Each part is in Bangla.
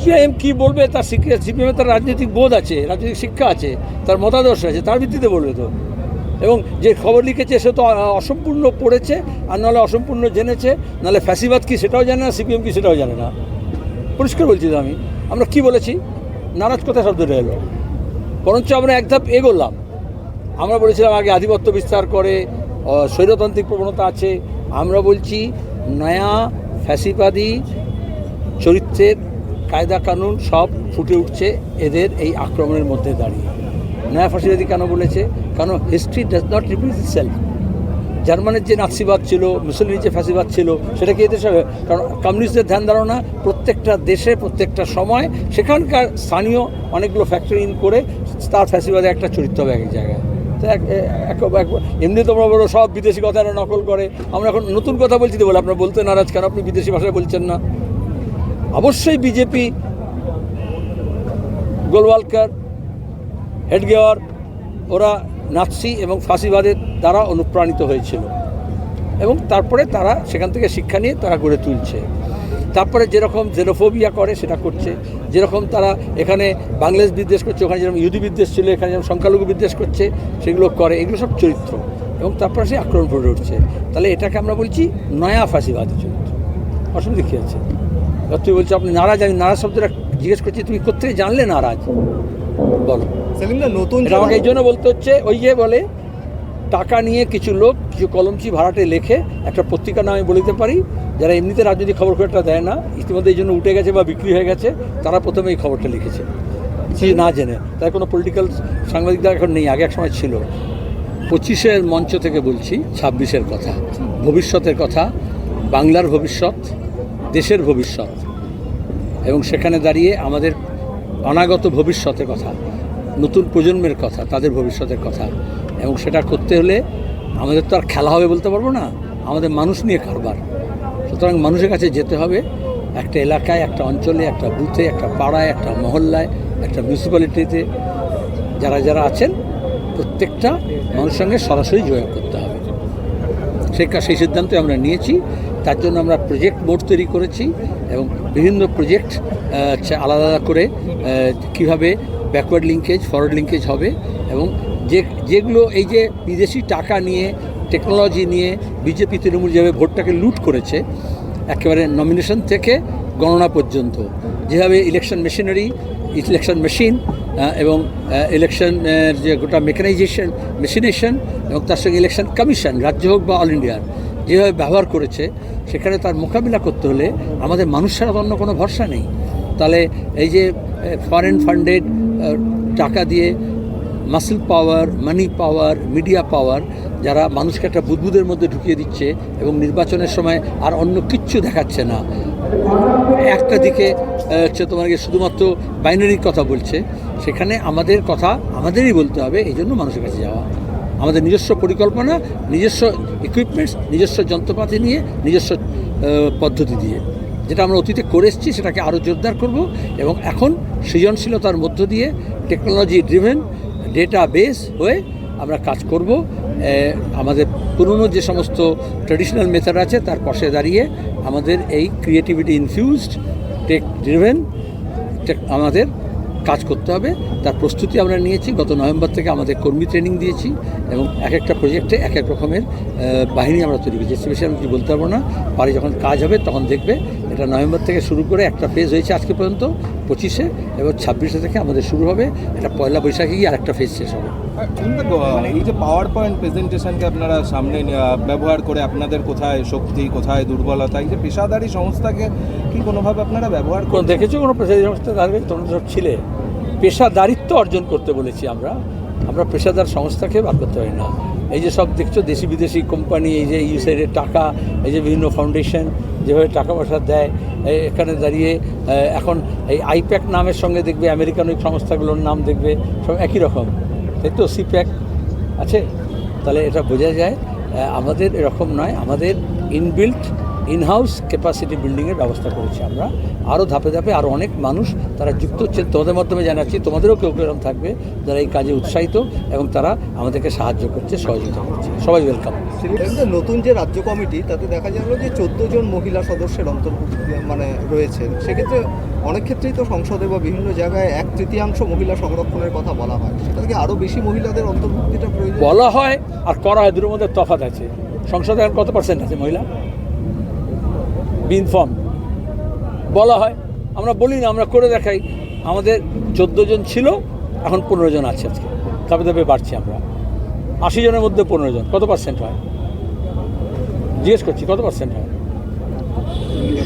সিপিআইএম কি বলবে, তার সিপিএম তার রাজনৈতিক বোধ আছে, রাজনৈতিক শিক্ষা আছে, তার মতাদর্শ আছে, তার ভিত্তিতে বলবে তো। এবং যে খবর লিখেছে সে তো অসম্পূর্ণ পড়েছে, আর নাহলে অসম্পূর্ণ জেনেছে, নাহলে ফ্যাসিবাদ কি সেটাও জানে না, সিপিএম কি সেটাও জানে না। পরিষ্কার বলছি তো আমি, আমরা কি বলেছি? নারাজ কোথায় শব্দটা এলো। বরঞ্চ আমরা এক ধাপ এগোলাম। আমরা বলেছিলাম আগে আধিপত্য বিস্তার করে স্বৈরতান্ত্রিক প্রবণতা আছে। আমরা বলছি, নয়া ফ্যাসিবাদী চরিত্রের কায়দা কানুন সব ফুটে উঠছে এদের এই আক্রমণের মধ্যে দাঁড়িয়ে। নয়া ফ্যাসিবাদী কেন বলেছে? কারণ history does not repeat self জার্মানের যে নাৎসিবাদ ছিল, মুসলিমের যে ফ্যাসিবাদ ছিল, সেটা কি এদেশে কারণ কমিউনিস্টদের ধ্যান ধারণা প্রত্যেকটা দেশে, প্রত্যেকটা সময় সেখানকার স্থানীয় অনেকগুলো ফ্যাক্টরি ইন করে তার ফ্যাসিবাদে একটা চরিত্র হবে এক এক জায়গায় এমনি তোমরা বলো, সব বিদেশি কথা নকল করে। আমরা এখন নতুন কথা বলছি তো বলে, আপনারা বলতে নারাজ কেন? আপনি বিদেশি ভাষায় বলছেন না। অবশ্যই বিজেপি, গোলওয়ালকার, হেডগেওয়ার, ওরা নাৎসি এবং ফাঁসিবাদের দ্বারা অনুপ্রাণিত হয়েছিল। এবং তারপরে তারা সেখান থেকে শিক্ষা নিয়ে তারা গড়ে তুলছে। তারপরে যেরকম জেনোফোবিয়া করে সেটা করছে। যেরকম তারা এখানে বাংলাদেশ বিদ্বেষ করছে, ওখানে যেরকম ইহুদি বিদ্বেষ ছিল, এখানে যেরকম সংখ্যালঘু বিদ্বেষ করছে, সেগুলো করে। এগুলো সব চরিত্র। এবং তারপরে সে আক্রমণ করে উঠছে। তাহলে এটাকে আমরা বলছি নয়া ফাঁসিবাদী চরিত্র। অসুবিধা কী আছে? তুই বলছো আপনি নারাজ আমি নারাজ শব্দটা জিজ্ঞেস করছি তুমি কোথেকে জানলে নারাজ? বলো। সেলিমদা নতুন আমাকে এই জন্য বলতে হচ্ছে ওই যে বলে টাকা নিয়ে কিছু লোক কিছু কলমচি ভাড়াটে লেখে একটা পত্রিকা নামে বলিতে পারি যারা এমনিতে রাজনৈতিক খবর খুব একটা দেয় না ইতিমধ্যে এই জন্য উঠে গেছে বা বিক্রি হয়ে গেছে তারা প্রথমে এই খবরটা লিখেছে। সে না জেনে তাই কোনো পলিটিক্যাল সাংবাদিকরা এখন নেই আগে এক সময় ছিল। পঁচিশের মঞ্চ থেকে বলছি ছাব্বিশের কথা ভবিষ্যতের কথা বাংলার ভবিষ্যৎ দেশের ভবিষ্যৎ। এবং সেখানে দাঁড়িয়ে আমাদের অনাগত ভবিষ্যতের কথা, নতুন প্রজন্মের কথা, তাদের ভবিষ্যতের কথা। এবং সেটা করতে হলে আমাদের তো আর খেলা হবে বলতে পারব না। আমাদের মানুষ নিয়ে কারবার। সুতরাং মানুষের কাছে যেতে হবে। একটা এলাকায়, একটা অঞ্চলে, একটা বুথে, একটা পাড়ায়, একটা মহল্লায়, একটা মিউনিসিপ্যালিটিতে যারা যারা আছেন, প্রত্যেকটা মানুষের সঙ্গে সরাসরি যোগাযোগ করতে হবে। সেই সেই সিদ্ধান্ত আমরা নিয়েছি। তার জন্য আমরা প্রজেক্ট বোর্ড তৈরি করেছি এবং বিভিন্ন প্রজেক্ট আলাদা আলাদা করে কীভাবে ব্যাকওয়ার্ড লিঙ্কেজ ফরওয়ার্ড লিঙ্কেজ হবে এবং যে, যেগুলো এই যে বিদেশি টাকা নিয়ে টেকনোলজি নিয়ে বিজেপি তৃণমূল যেভাবে ভোটটাকে লুট করেছে, একেবারে নমিনেশন থেকে গণনা পর্যন্ত। যেভাবে ইলেকশন মেশিনারি ইলেকশন মেশিন এবং ইলেকশন যে গোটা মেকানাইজেশন মেশিনেশন এবং তার সঙ্গে ইলেকশন কমিশন রাজ্য হোক বা অল ইন্ডিয়ার যেভাবে ব্যবহার করেছে, সেখানে তার মোকাবিলা করতে হলে আমাদের মানুষ ছাড়া তো অন্য কোনো ভরসা নেই। তাহলে এই যে ফরেন ফান্ডেড টাকা দিয়ে মাসেল পাওয়ার মানি পাওয়ার মিডিয়া পাওয়ার যারা মানুষকে একটা বুদবুদের মধ্যে ঢুকিয়ে দিচ্ছে এবং নির্বাচনের সময় আর অন্য কিচ্ছু দেখাচ্ছে না। একটা দিকে হচ্ছে তোমাকে শুধুমাত্র বাইনারির কথা বলছে, সেখানে আমাদের কথা আমাদেরই বলতে হবে, এই জন্য মানুষের কাছে যাওয়া। আমাদের নিজস্ব পরিকল্পনা, নিজস্ব ইকুইপমেন্টস নিজস্ব যন্ত্রপাতি নিয়ে, নিজস্ব পদ্ধতি দিয়ে। যেটা আমরা অতীতে করে এসেছি, সেটাকে আরও জোরদার করব এবং এখন সৃজনশীলতার মধ্য দিয়ে টেকনোলজি ড্রিভেন ডেটা বেস হয়ে আমরা কাজ করব। আমাদের পুরনো যে সমস্ত ট্র্যাডিশনাল মেথড আছে, তার পাশে দাঁড়িয়ে আমাদের এই ক্রিয়েটিভিটি ইনফিউজড টেক ড্রিভেন আমাদের কাজ করতে হবে। তার প্রস্তুতি আমরা নিয়েছি। গত নভেম্বর থেকে আমাদের কর্মী ট্রেনিং দিয়েছি এবং এক একটা প্রজেক্টে এক এক রকমের বাহিনী আমরা তৈরি করেছি। বেশি আমি কিছু বলতে পারব না। পারে যখন কাজ হবে তখন দেখবে এটা নভেম্বর থেকে শুরু করে একটা ফেজ হয়েছে আজকে পর্যন্ত, পঁচিশে, এবং ছাব্বিশে থেকে আমাদের শুরু হবে। এটা পয়লা বৈশাখে গিয়ে আরেকটা ফেজ শেষ হবে। এই যে পাওয়ার পয়েন্ট প্রেজেন্টেশনকে আপনারা সামনে ব্যবহার করে আপনাদের কোথায় শক্তি, কোথায় দুর্বলতা, এই যে পেশাদারি সংস্থাকে কি কোনোভাবে আপনারা ব্যবহার কোনো দেখেছ কোনো পেশাদারি সংস্থা দাঁড়িয়ে তোমরা সব ছিলে? পেশাদারিত্ব অর্জন করতে বলেছি আমরা। আমরা পেশাদার সংস্থাকে বার করতে পারি না। এই যে সব দেখছ দেশি বিদেশি কোম্পানি এই যে ইউসাইডের টাকা এই যে বিভিন্ন ফাউন্ডেশন যেভাবে টাকা পয়সা দেয় এখানে দাঁড়িয়ে এখন এই আইপ্যাক নামের সঙ্গে দেখবে আমেরিকান ওই সংস্থাগুলোর নাম দেখবে সব একই রকম। তাই তো সিপ্যাক আছে? তাহলে এটা বোঝা যায় আমাদের এরকম নয়। আমাদের ইনবিল্ট ইনহাউস ক্যাপাসিটি বিল্ডিংয়ের ব্যবস্থা করেছি আমরা। আরও ধাপে ধাপে আরও অনেক মানুষ তারা যুক্ত হচ্ছেন তোমাদের মাধ্যমে জানাচ্ছি তোমাদেরও কেউ কেউ এরকম থাকবে যারা এই কাজে উৎসাহিত এবং তারা আমাদেরকে সাহায্য করছে সহযোগিতা করছে। সবাই ওয়েলকাম নতুন যে রাজ্য কমিটি তাতে দেখা যাবে যে চোদ্দ জন মহিলা সদস্যের অন্তর্ভুক্ত মানে রয়েছে সেক্ষেত্রে অনেক ক্ষেত্রেই তো সংসদে বা বিভিন্ন জায়গায় এক তৃতীয়াংশ মহিলা সংরক্ষণের কথা বলা হয়। সেটা থেকে আরও বেশি মহিলাদের অন্তর্ভুক্তিটা প্রয়োজন? বলা হয় আর করা হয় দুটোর মধ্যে তফাত আছে। সংসদে এখন কত পার্সেন্ট আছে মহিলা? বিন ফর্ম। বলা হয়, আমরা বলি না, আমরা করে দেখাই। আমাদের চোদ্দ জন ছিল, এখন পনেরো জন আছে আজকে। ধাপে ধাপে বাড়ছি আমরা। আশি জনের মধ্যে পনেরো জন। কত পার্সেন্ট হয়? জিজ্ঞেস করছি, কত পার্সেন্ট হয়?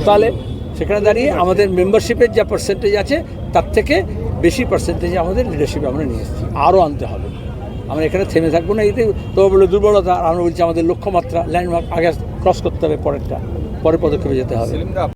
তাহলে সেখানে দাঁড়িয়ে আমাদের মেম্বারশিপের যা পার্সেন্টেজ আছে, তার থেকে বেশি পার্সেন্টেজে আমাদের লিডারশিপে আমরা নিয়ে এসেছি। আরও আনতে হবে। আমরা এখানে থেমে থাকব না, এতে তোমার বলে দুর্বলতা। আর আমরা বলছি আমাদের লক্ষ্যমাত্রা ল্যান্ডমার্ক আগে ক্রস করতে হবে পরেরটা। পরের পদক্ষেপে যেতে হবে।